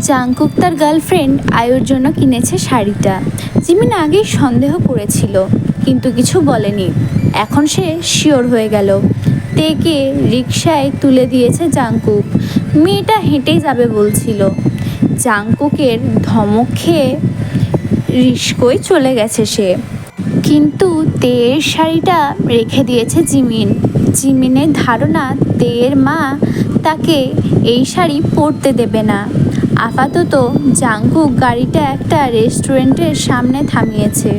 Jungkook তার girlfriend আয়ুর জন্য কিনেছে শাড়িটা। জিমিন আগেই সন্দেহ করেছিল, কিন্তু কিছু বলেনি। এখন সে শিওর হয়ে গেল। তেকে রিকশায় তুলে দিয়েছে জাংকুক। মেয়েটা হেঁটেই যাবে বলছিল। জাংকুকের ধমক খেয়ে রিস্কোয় চলে গেছে সে। কিন্তু তেয়ের শাড়িটা রেখে দিয়েছে জিমিন। জিমিনের ধারণা তেয়ের মা তাকে এই শাড়ি পরতে দেবে না। আপাতত জাংকুক গাড়িটা একটা রেস্টুরেন্টের সামনে থামিয়েছে।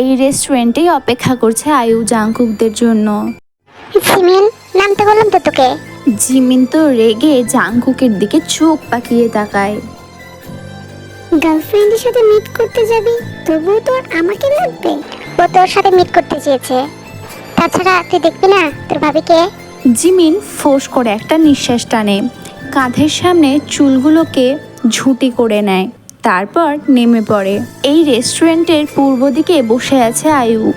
এই রেস্টুরেন্টেই অপেক্ষা করছে আয়ু জাংকুকদের জন্য। সিমিন নামতে বললাম তো তোকে। জিমিন তো রেগে জাংকুকের দিকে চোখ পাকিয়ে তাকায়। গার্লফ্রেন্ডের সাথে মিট করতে যাবি তবুও তোর আমাকে লাগবে। ও তোর সাথে মিট করতে চেয়েছে। তাছাড়া তুই দেখবি না তোর ভাবিকে? জিমিন ফোঁস করে একটা নিঃশ্বাস টানে। কাঁধের সামনে চুলগুলোকে ঝুঁটি করে নেয়। তারপর নেমে পড়ে। এই রেস্টুরেন্টের পূর্ব দিকে বসে আছে আয়ু।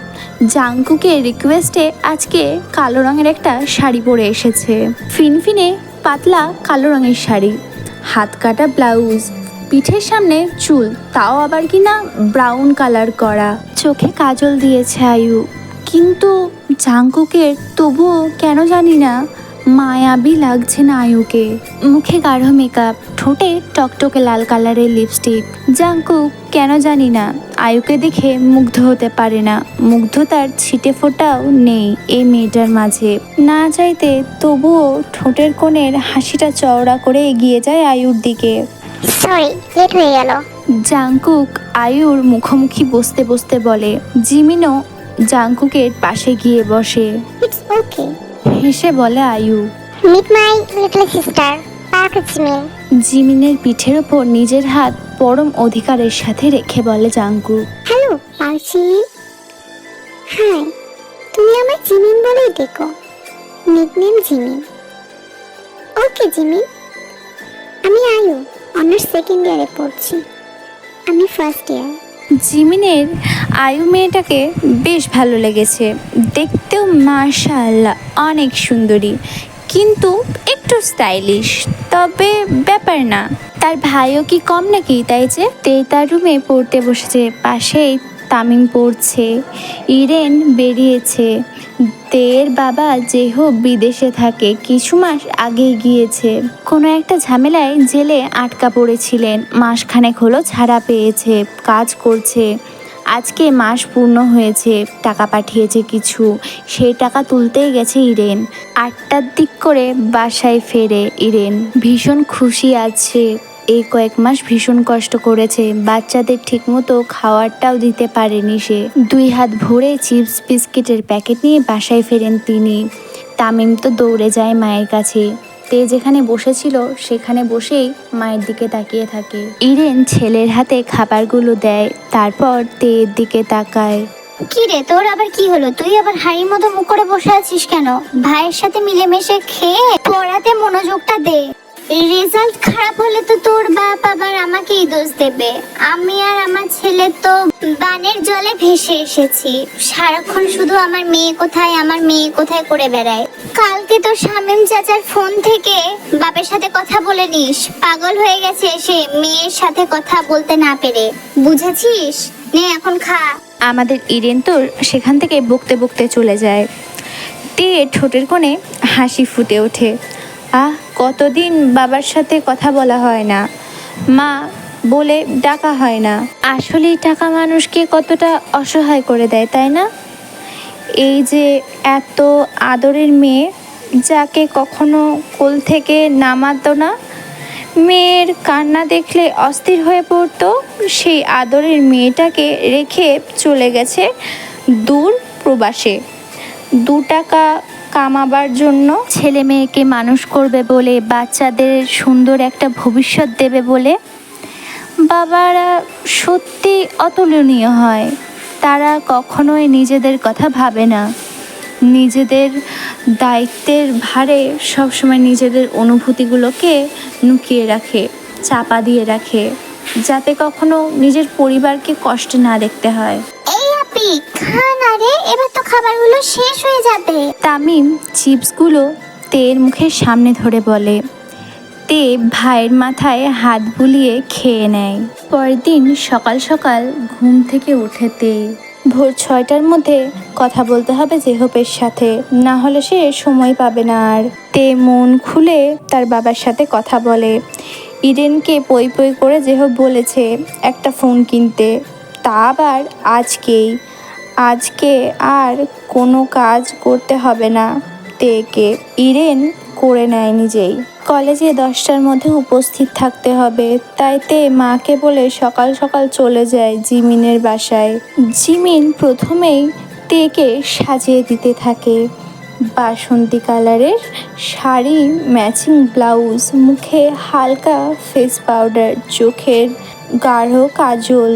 জাংকুকের রিকোয়েস্টে আজকে কালো রঙের একটা শাড়ি পরে এসেছে। ফিনফিনে পাতলা কালো রঙের শাড়ি। হাত কাটা ব্লাউজ। পিঠের সামনে চুল। তাও আবার কি না ব্রাউন কালার করা। চোখে কাজল দিয়েছে আয়ু। কিন্তু জাংকুকের তবুও কেন জানি না, মায়াবী লাগছে না আয়ুকে। মুখে গাঢ় মেকআপ ঠোঁটে টকটকে লাল কালারের লিপস্টিক। জাংকুক কেন জানি না আয়ুকে দেখে মুগ্ধ হতে পারে না। মুগ্ধতার ছিটে ফোটাও নেই এই মেয়েটার মাঝে। না চাইতে তবুও ঠোঁটের কোণের হাসিটা চওড়া করে এগিয়ে যায় আয়ুর দিকে। সরি লেট হয়ে গেল। জাংকুক আয়ুর মুখোমুখি বসতে বসতে বলে জিমিনও জাংকুকের পাশে গিয়ে বসে। ইটস ওকে হেসে বলে Ayu. Meet my little sister Jimin জিমিনের পিঠের ওপর নিজের হাত পরম অধিকারের সাথে রেখে বলে Jungkook hello Park Jimin hi তুমি আমায় জিমিন বলেই ডেকো। Nickname Jimin. Okay Jimin. আমি আয়ু অনার্স সেকেন্ড ইয়ারে পড়ছি। আমি ফার্স্ট ইয়ার। জিমিনের আয়ু মেয়েটাকে বেশ ভালো লেগেছে। দেখতেও মাশাআল্লাহ অনেক সুন্দরী। কিন্তু একটু স্টাইলিশ তবে ব্যাপার না। তার ভাইও কি কম নাকি তাই যে? তে তার রুমে পড়তে বসেছে, পাশেই তামিম পড়ছে, ইরেন বেরিয়েছে। তের বাবা যেহ বিদেশে থাকে, কিছু মাস আগে গিয়েছে। কোনো একটা ঝামেলায় জেলে আটকা পড়েছিলেন, মাসখানেক হলো ছাড়া পেয়েছে, কাজ করছে। আজকে মাস পূর্ণ হয়েছে, টাকা পাঠিয়েছে কিছু। সেই টাকা তুলতেই গেছে ইরেন। আটটার দিক করে বাসায় ফেরে ইরেন। ভীষণ খুশি আছে। এই কয়েক মাস ভীষণ কষ্ট করেছে। বাচ্চাদের ঠিকমতো খাওয়ারটাও দিতে পারেনি সে। দুই হাত ভরে চিপস, বিস্কিটের প্যাকেট নিয়ে বাসায় ফেরেন তিনি। তামিম তো দৌড়ে যায় মায়ের কাছে। তে যেখানে বসেছিল, সেখানে বসেই মায়ের দিকে তাকিয়ে থাকে। ইরেন ছেলের হাতে খাবারগুলো দেয়, তারপর তের দিকে তাকায়। কি রে তোর আবার কি হলো? তুই আবার হাড়ির মতো মুখ করে বসে আছিস কেন? ভাইয়ের সাথে মিলেমিশে খেয়ে পড়াতে মনোযোগটা দে। রেজাল্ট খারাপ হলে তো তোর বাপ আবার আমাকেই দোষ দেবে। আমি আর আমার ছেলে তো বানের জলে ভেসে এসেছি। সারাক্ষণ শুধু আমার মেয়ে কোথায়, আমার মেয়ে কোথায় করে বেড়ায়? কালকে তো শামিম চাচার ফোন থেকে বাপের সাথে কথা বলে নিস। পাগল হয়ে গেছে সে মেয়ের সাথে কথা বলতে না পেরে। বুঝেছিস? নে, এখন খা। আমাদের ইরেন তো সেখান থেকে বকতে বকতে চলে যায়। তে ঠোঁটের কোণে হাসি ফুটে ওঠে। আহ, কতদিন বাবার সাথে কথা বলা হয় না। মা বলে ডাকা হয় না। আসলেই টাকা মানুষকে কতটা অসহায় করে দেয়, তাই না? এই যে এত আদরের মেয়ে, যাকে কখনো কোল থেকে নামাতো না, মেয়ের কান্না দেখলে অস্থির হয়ে পড়তো, সেই আদরের মেয়েটাকে রেখে চলে গেছে দূর প্রবাসে। দু টাকা কামাবার জন্য ছেলে মেয়েকে মানুষ করবে বলে, বাচ্চাদের সুন্দর একটা ভবিষ্যৎ দেবে বলে, বাবারা সত্যি অতুলনীয় হয়। তারা কখনোই নিজেদের কথা ভাবে না। নিজেদের দায়িত্বের ভারে সবসময় নিজেদের অনুভূতিগুলোকে লুকিয়ে রাখে চাপা দিয়ে রাখে যাতে কখনো নিজের পরিবারকে কষ্ট না দেখতে হয়। এই আপি এবার তো খাবারগুলো শেষ হয়ে যাবে। তামিম চিপসগুলো তের মুখের সামনে ধরে বলে তে ভাইয়ের মাথায় হাত বুলিয়ে খেয়ে নেয়। পরের দিন সকাল সকাল ঘুম থেকে উঠে তে ভোর ছয়টার মধ্যে কথা বলতে হবে জেহপের সাথে, না হলে সে সময় পাবে না আর। তে মন খুলে তার বাবার সাথে কথা বলে। ইডেনকে পই পই করে জেহব বলেছে, একটা ফোন কিনতে। তা আবার আজকেই। আজকে আর কোনো কাজ করতে হবে না। তেকে ইরেন করে নেয় নিজেই। কলেজে দশটার মধ্যে উপস্থিত থাকতে হবে। তাই তে মাকে বলে সকাল সকাল চলে যায় জিমিনের বাসায়। জিমিন প্রথমেই তেকে সাজিয়ে দিতে থাকে। বাসন্তী কালারের শাড়ি, ম্যাচিং ব্লাউজ, মুখে হালকা ফেস পাউডার চোখের গাঢ় কাজল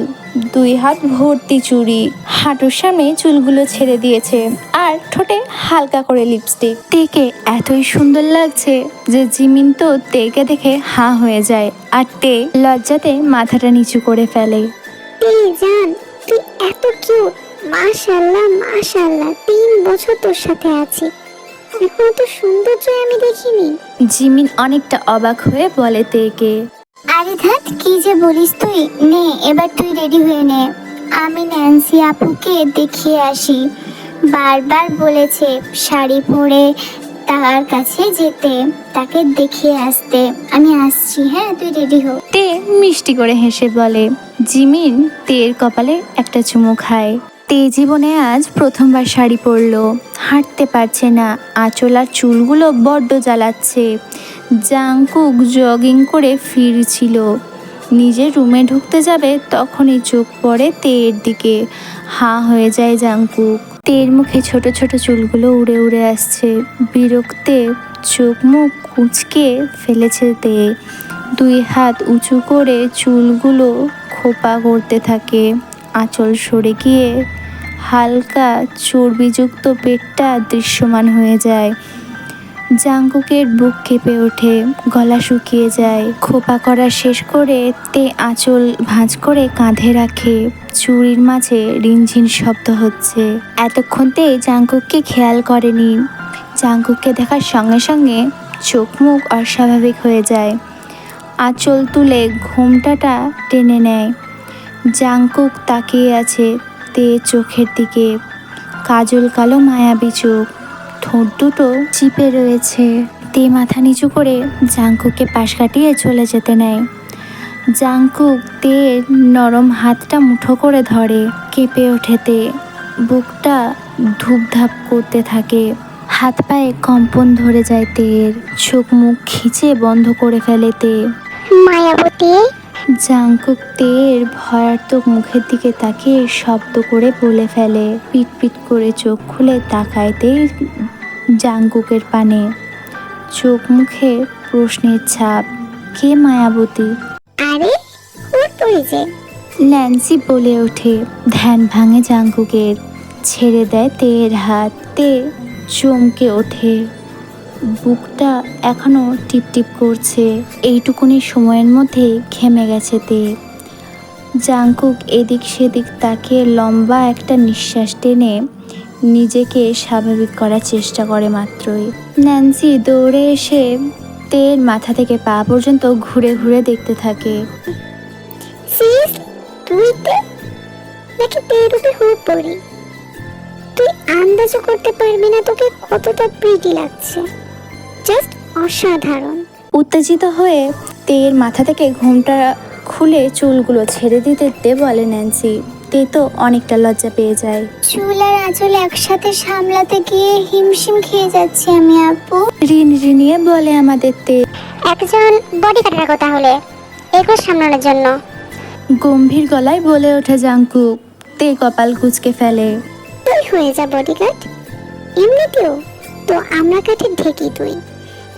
দুই হাত ভর্তি চুড়ি। হাঁটুর সামনে চুলগুলো ছেড়ে দিয়েছে আর ঠোঁটে হালকা করে লিপস্টিক তেকে এতই সুন্দর লাগছে যে জিমিন তো তেকে দেখে হাঁ হয়ে যায় আর তে লজ্জাতে মাথাটা নিচু করে ফেলে। এই জান তুই এত কিউট মাশাল্লাহ মাশাল্লাহ তিন বছর তোর সাথে আছি। এখন তো সৌন্দর্য আমি দেখিনি। জিমিন অনেকটা অবাক হয়ে বলে তেকে আরে ধ্যাত কি যে বলিস তুই? নে, এবার তুই রেডি হয়ে নে। আমি ন্যান্সি আপুকে দেখিয়ে আসি। বারবার বলেছে শাড়ি পরে তার কাছে যেতে, তাকে দেখিয়ে আসতে। আমি আসছি হ্যাঁ তুই রেডি হো। তে মিষ্টি করে হেসে বলে, জিমিন, তের কপালে একটা চুমু খায়। তে জীবনে আজ প্রথমবার শাড়ি পরলো। হাঁটতে পারছে না, আঁচল চুলগুলো বড্ড জ্বালাচ্ছে। জাংকুক জগিং করে ফিরছিল। নিজের রুমে ঢুকতে যাবে তখনই চোখ পড়ে তের দিকে। হাঁ হয়ে যায় জাংকুক। তের মুখে ছোট ছোট চুলগুলো উড়ে উড়ে আসছে। বিরক্তে চোখ মুখ কুঁচকে ফেলেছে তে দুই হাত উঁচু করে চুলগুলো খোপা করতে থাকে। আঁচল সরে গিয়ে হালকা চর্বিযুক্ত পেটটা দৃশ্যমান হয়ে যায়। জাঙ্কুকের বুক কেঁপে ওঠে, গলা শুকিয়ে যায়। খোপা করা শেষ করে তে আঁচল ভাঁজ করে কাঁধে রাখে। চুরির মাঝে রিনঝিন শব্দ হচ্ছে। এতক্ষণ তে জাঙ্কুককে খেয়াল করেনি। জাঙ্কুককে দেখার সঙ্গে সঙ্গে চোখ মুখ অস্বাভাবিক হয়ে যায়। আঁচল তুলে ঘোমটাটা টেনে নেয়। জাংকুক তাকিয়ে আছে তে চোখের দিকে। কাজল কালো মায়াবী চোখ। ঠোঁট দুটো চিপে রয়েছে। তে মাথা নিচু করে জাংকুককে পাশ কাটিয়ে চলে যেতে নেয়। জাংকুক তের নরম হাতটা মুঠো করে ধরে কেঁপে ওঠে তে। বুকটা ধূপধাপ করতে থাকে। হাত পায়ে কম্পন ধরে যায় তের। চোখ মুখ খিচে বন্ধ করে ফেলে তে। মায়াবতী? জাংকুক তের ভয়ার্থক মুখের দিকে তাকিয়ে শব্দ করে বলে ফেলে। পিট পিট করে চোখ খুলে তাকাইতে জাংকুকের পানে। চোখ মুখে প্রশ্নের ছাপ। কে মায়াবতী? আরে ও তুই যে। ন্যান্সি বলে ওঠে ধ্যান ভাঙে জাংকুকের ছেড়ে দেয় তের হাত তে চমকে ওঠে। বুকটা এখনও টিপটিপ করছে এইটুকুনি সময়ের মধ্যে ঘেমে গেছে তে। জাংকুক এদিক সেদিক তাকিয়ে লম্বা একটা নিঃশ্বাস টেনে নিজেকে স্বাভাবিক করার চেষ্টা করে মাত্রই। ন্যান্সি দৌড়ে এসে তের মাথা থেকে পা পর্যন্ত ঘুরে ঘুরে দেখতে থাকে। তুই নাকি হুপ পড়ি তুই আন্দাজও করতে পারবি না তোকে কতটা প্রিটি লাগছে। জাস্ট অসাধারণ। উত্তেজিত হয়ে তের মাথা থেকে ঘুমটা খুলে চুলগুলো ছেড়ে দিতে বলে ন্যান্সি। তে তো অনেকটা লজ্জা পেয়ে যায়। চুল আর আঁচল একসাথে সামলাতে গিয়ে হিমশিম খেয়ে যাচ্ছি আমি আপু। ঋণ ঋণিয়ে বলে আমাদের তে একজন বডি কাটার কথা হলে এগুলো সামলানোর জন্য। গম্ভীর গলায় বলে ওঠে জাংকুক তে কপাল কুচকে ফেলে। তুই হয়ে যা বডি বডিগার্ড এমনিতেও তো আমরা কাঠে ঢেকি তুই।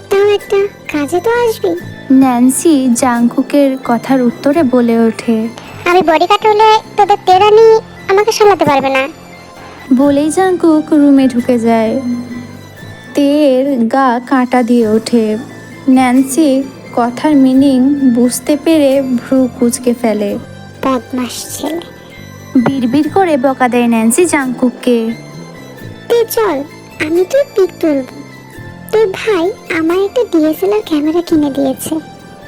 তাও একটা কাজে তো আসবি। ন্যান্সি জাংকুকের কথার উত্তরে বলে ওঠে। আমি বডিগার্ড হলে তোদের তেরানি আমাকে সামলাতে পারবে না। বলেই জাংকুক রুমে ঢুকে যায়। তের গা কাঁটা দিয়ে ওঠে। ন্যান্সি কথার মিনিং বুঝতে পেরে ভ্রু কুচকে ফেলে। বদমাস ছেলে। বিড়বিড় করে বকা দেয় ন্যান্সি জাংকুককে। চল আমি তোর পিক তুলব। তোর ভাই আমার একটা ডিএসএলআর ক্যামেরা কিনে দিয়েছে,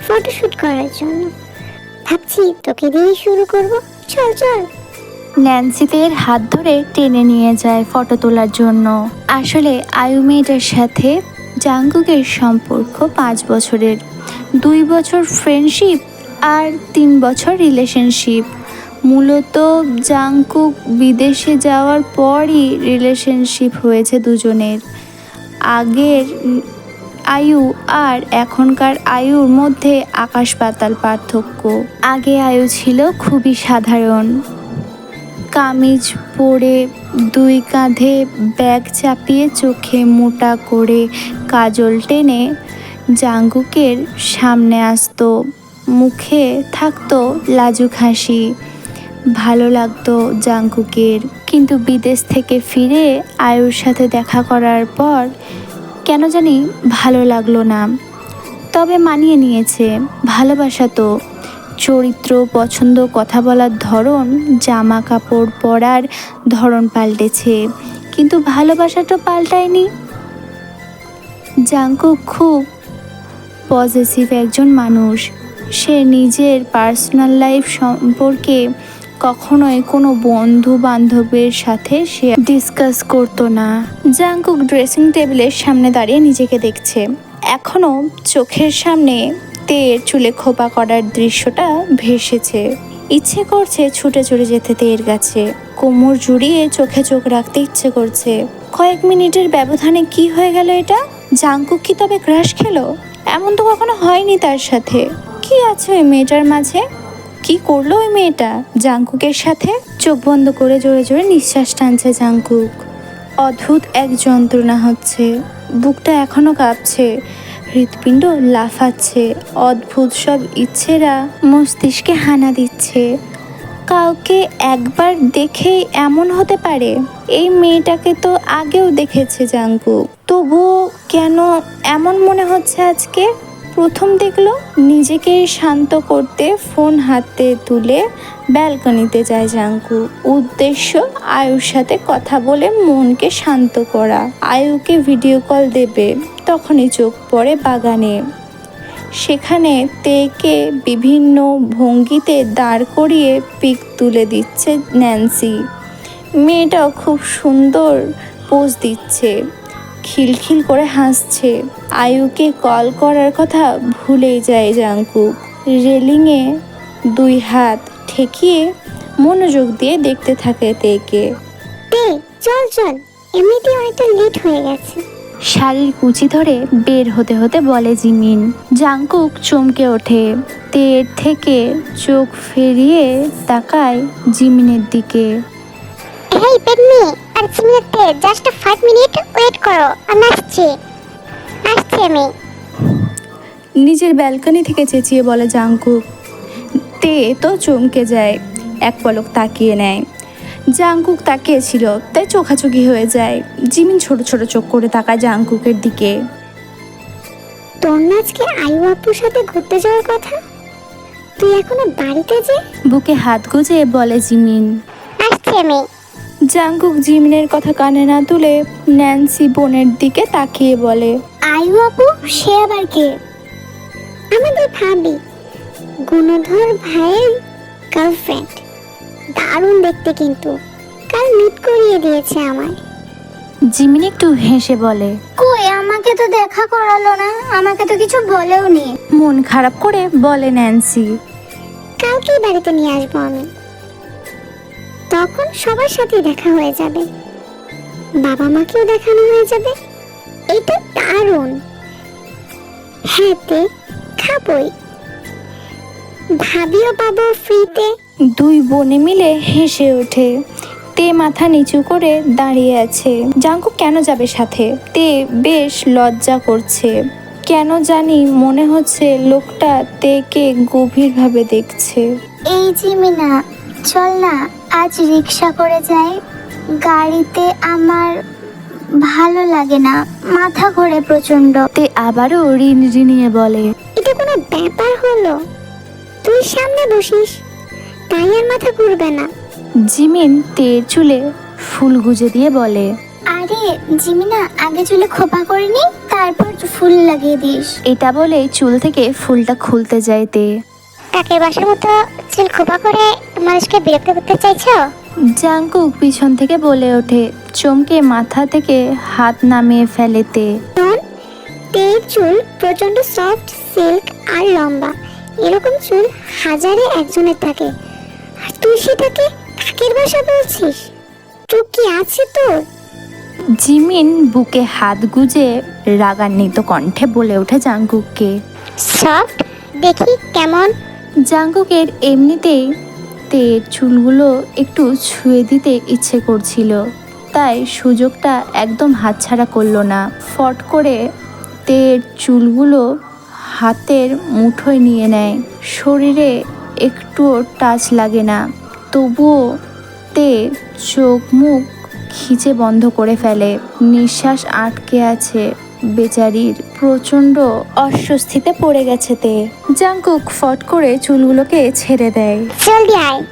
ফটোশুট করার জন্য। ভাবছি তোকে দিয়েই শুরু করব। চল চল। ন্যান্সিদের হাত ধরে টেনে নিয়ে যায় ফটো তোলার জন্য। আসলে আয়ু মেয়েটার সাথে জাঙ্কুকের সম্পর্ক পাঁচ বছরের। দুই বছর ফ্রেন্ডশিপ আর তিন বছর রিলেশনশিপ মূলত জাঙ্কুক বিদেশে যাওয়ার পরই রিলেশনশিপ হয়েছে দুজনের। আগের আয়ু আর এখনকার আয়ুর মধ্যে আকাশ পাতাল পার্থক্য। আগে আয়ু ছিল খুবই সাধারণ। কামিজ পরে দুই কাঁধে ব্যাগ চাপিয়ে চোখে মোটা করে কাজল টেনে জাঙ্গুকের সামনে আসতো। মুখে থাকতো লাজুক হাসি। ভালো লাগতো জাঙ্কুকের কিন্তু বিদেশ থেকে ফিরে আয়ুর সাথে দেখা করার পর কেন জানি ভালো লাগল না। তবে মানিয়ে নিয়েছে, ভালোবাসা তো। চরিত্র, পছন্দ, কথা বলার ধরন জামা কাপড় পরার ধরন পাল্টেছে। কিন্তু ভালোবাসাটা পাল্টায়নি। জাঙ্কু খুব পজিটিভ একজন মানুষ। সে নিজের পার্সোনাল লাইফ সম্পর্কে কখনোই কোনো বন্ধু বান্ধবের সাথে সে ডিসকাস করতো না। জাঙ্কুক ড্রেসিং টেবিলের সামনে দাঁড়িয়ে নিজেকে দেখছে। এখনও চোখের সামনে তের চুলে খোপা করার দৃশ্যটা ভেসেছে। ইচ্ছে করছে ছুটে চলে যেতে তের কাছে। কোমর জুড়িয়ে চোখে চোখ রাখতে ইচ্ছে করছে। কয়েক মিনিটের ব্যবধানে কি হয়ে গেল এটা? জাঙ্কুক কি তবে ক্রাশ খেলো? এমন তো কখনো হয়নি তার সাথে। কি আছে ওই মেয়েটার মাঝে? কি করল ওই মেয়েটা? জাঙ্কুকের সাথে চোখ বন্ধ করে জোরে জোরে নিঃশ্বাস টানছে জাঙ্কুক। অদ্ভুত এক যন্ত্রণা হচ্ছে। বুকটা এখনও কাঁপছে। হৃৎপিণ্ড লাফাচ্ছে। অদ্ভুত সব ইচ্ছেরা মস্তিষ্কে হানা দিচ্ছে। কাউকে একবার দেখেই এমন হতে পারে? এই মেয়েটাকে তো আগেও দেখেছে জাঙ্কু তবুও কেন এমন মনে হচ্ছে আজকে? প্রথম দেখল নিজেকে শান্ত করতে ফোন হাতে তুলে ব্যালকনিতে যায় জাঙ্কু। উদ্দেশ্য আয়ুর সাথে কথা বলে মনকে শান্ত করা। আয়ুকে ভিডিও কল দেবে, তখনই চোখ পড়ে বাগানে। সেখানে তেকে বিভিন্ন ভঙ্গিতে দাঁড় করিয়ে পিক তুলে দিচ্ছে ন্যান্সি। মেয়েটাও খুব সুন্দর পোজ দিচ্ছে। খিলখিল করে হাসছে। আয়ুকে কল করার কথা ভুলেই যায় জাঙ্কুক রেলিংয়ে দুই হাত ঠেকিয়ে মনোযোগ দিয়ে দেখতে থাকে তেকে। তে চল চল এমনিতেই অনেকটা লেট হয়ে গেছে। শাড়ির কুচি ধরে বের হতে হতে বলে জিমিন। জাংকুক চমকে ওঠে। তের থেকে চোখ ফেরিয়ে তাকায় জিমিনের দিকে। হেই পেন্নি আর চিমিতে জাস্ট ফাইভ মিনিট ওয়েট করো আমি আসছি আসছি আমি নিজের ব্যালকনি থেকে চেঁচিয়ে বলে জাংকুক তে তো চমকে যায়। এক পলক তাকিয়ে নেয়। জাংকুক তাকিয়েছিল তাই চোখাচোখি হয়ে যায়। জিমিন ছোট ছোট চোখ করে তাকায় জাংকুকের দিকে। তোর না আজকে আয়ু আপুর সাথে ঘুরতে যাওয়ার কথা? তুই এখনও বাড়িতে যে? বুকে হাত গুজে বলে জিমিন। আসছি আমি জাংকুক জিমিনের কথা কানে না তুলে ন্যান্সি বোনের দিকে তাকিয়ে বলে আয়ু আপু সে আবার কে? আমাদের ভাবি গুণধর ভাইয়ের গার্লফ্রেন্ড দারুণ দেখতে কিন্তু। কাল মিট করিয়ে দিয়েছে আমায়। জিমিন একটু হেসে বলে কই আমাকে তো দেখা করালো না আমাকে তো কিছু বলেও নি মন খারাপ করে বলে ন্যান্সি কালকেই বাড়িতে নিয়ে আসব আমি। তখন সবার সাথে দেখা হয়ে যাবে। বাবা মাকেও দেখানো হয়ে যাবে। এটা দারুণ। হ্যাঁ তে খাবই। ভাবিও পাবো ফ্রিতে? দুই বোনে মিলে হেসে ওঠে। তে মাথা নিচু করে দাঁড়িয়ে আছে। জাঙ্কু কেন যাবে সাথে? তে বেশ লজ্জা করছে। কেন জানি মনে হচ্ছে লোকটা তেকে গভীরভাবে দেখছে। এই জিমিনা চল না আজ রিক্সা করে যাই। গাড়িতে আমার ভালো লাগে না মাথা ঘোরে প্রচণ্ড তে আবারও ঋণ ঋণিয়ে বলে এটা কোনো ব্যাপার হলো? তুই সামনে বসিস তাই আর মাথা ঘুরবে না। জিমিন তে চুলে ফুল গুজে দিয়ে বলে আর জিমিনা আগে চুলে খোপা করে নি তারপর ফুল লাগিয়ে দিস। এটা বলে চুল থেকে ফুলটা খুলতে যায় তে। কাকের বাসার মতো চুল খোপা করে মানুষকে বিরক্ত করতে চাইছো? জাঙ্কুক পিছন থেকে বলে ওঠে চমকে মাথা থেকে হাত নামিয়ে ফেলেতে তের চুল? প্রচণ্ড সফট সিল্ক আর লম্বা। এরকম চুল হাজারে একজনের থাকে। আর তুই সেটাকে কাকের বাসা বলছিস? চুপ কি আছে তোর? জিমিন বুকে হাত গুজে রাগান্বিত কণ্ঠে বলে ওঠে জাঙ্কুককে। সফট? দেখি কেমন জাঙ্কুকের এমনিতেই তের চুলগুলো একটু ছুঁয়ে দিতে ইচ্ছে করছিল। তাই সুযোগটা একদম হাতছাড়া করল না। ফট করে তের চুলগুলো হাতের মুঠোয় নিয়ে নেয়। শরীরে একটুও টাচ লাগে না। তবুও তে চোখ মুখ খিচে বন্ধ করে ফেলে। নিঃশ্বাস আটকে আছে। বেচারির প্রচণ্ড অস্বস্তিতে পড়ে গেছে তে। জাঙ্কুক ফট করে চুলগুলোকে ছেড়ে দেয়। জলদি আয়।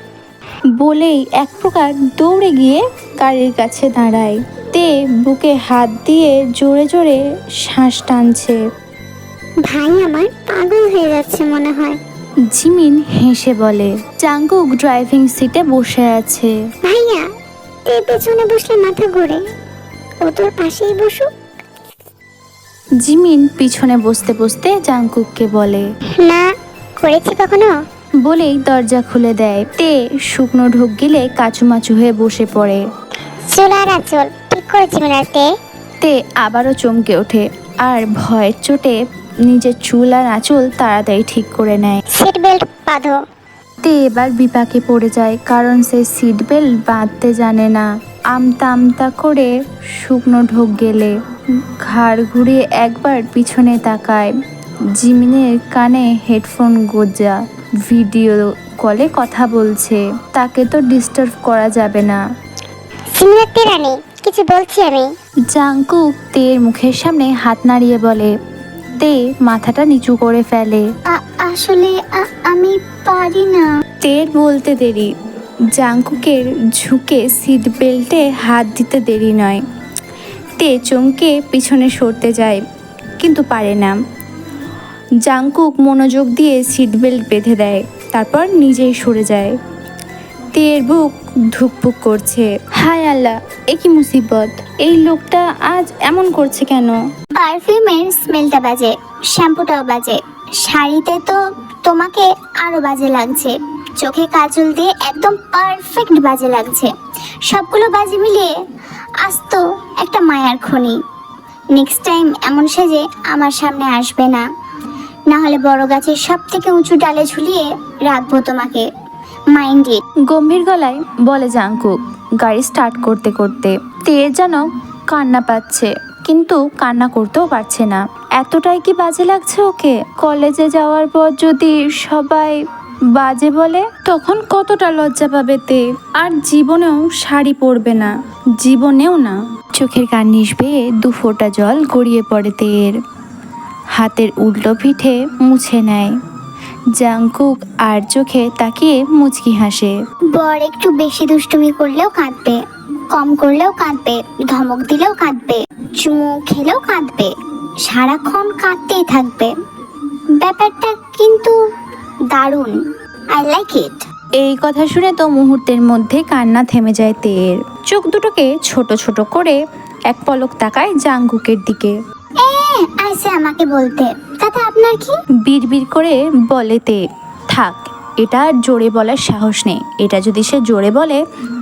বলেই এক প্রকার দৌড়ে গিয়ে গাড়ির কাছে দাঁড়ায়। তে বুকে হাত দিয়ে জোরে জোরে শ্বাস টানছে। ভাই আমার পাগল হয়ে যাচ্ছে মনে হয়। জিমিন হেসে বলে জাঙ্কুক ড্রাইভিং সিটে বসে আছে। ভাইয়া তের পেছনে বসলে মাথা ঘোরে। ও তোর পাশেই বসুক। জিমিন পিছনে বসতে বসতে জাংকুককে বলে না করেছি কখনো? বলেই দরজা খুলে দেয়। তে শুকনো ঢোক গিলে কাচুমাচু হয়ে বসে পড়ে। চুল আর আঁচল ঠিক করেছি মিনাতে তে আবারও চমকে ওঠে আর ভয়ের চোটে নিজের চুল আর আঁচল তাড়াতাড়ি ঠিক করে নেয়। সিট বেল্ট বাঁধো। তে এবার বিপাকে পড়ে যায় কারণ সে সিট বেল্ট বাঁধতে জানে না। আমতা আমতা করে শুকনো ঢোক গেলে ঘাড় ঘুরিয়ে একবার পিছনে তাকায়। জিমিনের কানে হেডফোন গোজা ভিডিও কলে কথা বলছে। তাকে তো ডিস্টার্ব করা যাবে না। সিমিনাতে রানী কিছু বলছি আমি। জাঙ্কুক তের মুখের সামনে হাত নাড়িয়ে বলে তে মাথাটা নিচু করে ফেলে। আসলে আমি পারি না। তের বলতে দেরি। জাঙ্কুকের ঝুঁকে সিট বেল্টে হাত দিতে দেরি নয়। তে চমকে পিছনে সরতে যায় কিন্তু পারে না। জাঙ্কুক মনোযোগ দিয়ে সিট বেল্ট বেঁধে দেয় তারপর নিজেই সরে যায়। তের বুক ধুকপুক করছে। হায় আল্লাহ এ কি মুসিবত? এই লোকটা আজ এমন করছে কেন? পারফিউমের স্মেলটা বাজে শ্যাম্পুটাও বাজে শাড়িতে তো তোমাকে আরও বাজে লাগছে। চোখে কাজল দিয়ে একদম পারফেক্ট বাজে লাগছে। সবগুলো বাজে মিলিয়ে আজ তো একটা মায়ার খনি। নেক্সট টাইম এমন সেজে আমার সামনে আসবে না। না হলে বড় গাছের সব থেকে উঁচু ডালে ঝুলিয়ে রাখব তোমাকে। মাইন্ডেড গম্ভীর গলায় বলে জাঙ্কুক গাড়ি স্টার্ট করতে করতে। তের যেন কান্না পাচ্ছে, কিন্তু কান্না করতেও পারছে না। এতটাই কি বাজে লাগছে ওকে? কলেজে যাওয়ার পর যদি সবাই বাজে বলে, তখন কতটা লজ্জা পাবে তে? আর জীবনেও শাড়ি পরবে না, জীবনেও না। চোখের কার্নিশ বেয়ে দু ফোঁটা জল গড়িয়ে পড়ে তের। হাতের উল্টো পিঠে মুছে নেয়। জাঙ্কুক আর চোখে তাকিয়ে মুচকি হাসে। বর একটু বেশি দুষ্টুমি করলেও কাঁদবে, কম করলেও কাঁদবে, ধমক দিলেও কাঁদবে, চুমু খেলেও কাঁদবে, সারাক্ষণ কাঁদতেই থাকবে। ব্যাপারটা কিন্তু দারুণ। আই লাইক ইট এই কথা শুনে তো মুহূর্তের মধ্যে কান্না থেমে যায় তের। চোখ দুটোকে ছোট ছোট করে এক পলক তাকায় জাঙ্কুকের দিকে। আইসে আমাকে বলতে। তাতে আপনার কি? বিড়বিড় করে বলে তে থাক এটা আর জোরে বলার সাহস নেই। এটা যদি সে জোরে বলে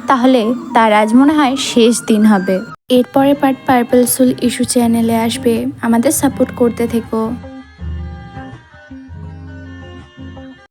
তাহলে তার আজ মনে হয় শেষ দিন হবে। এরপরে পার্ট পার্পল সুল ইস্যু চ্যানেলে আসবে। আমাদের সাপোর্ট করতে থেকো।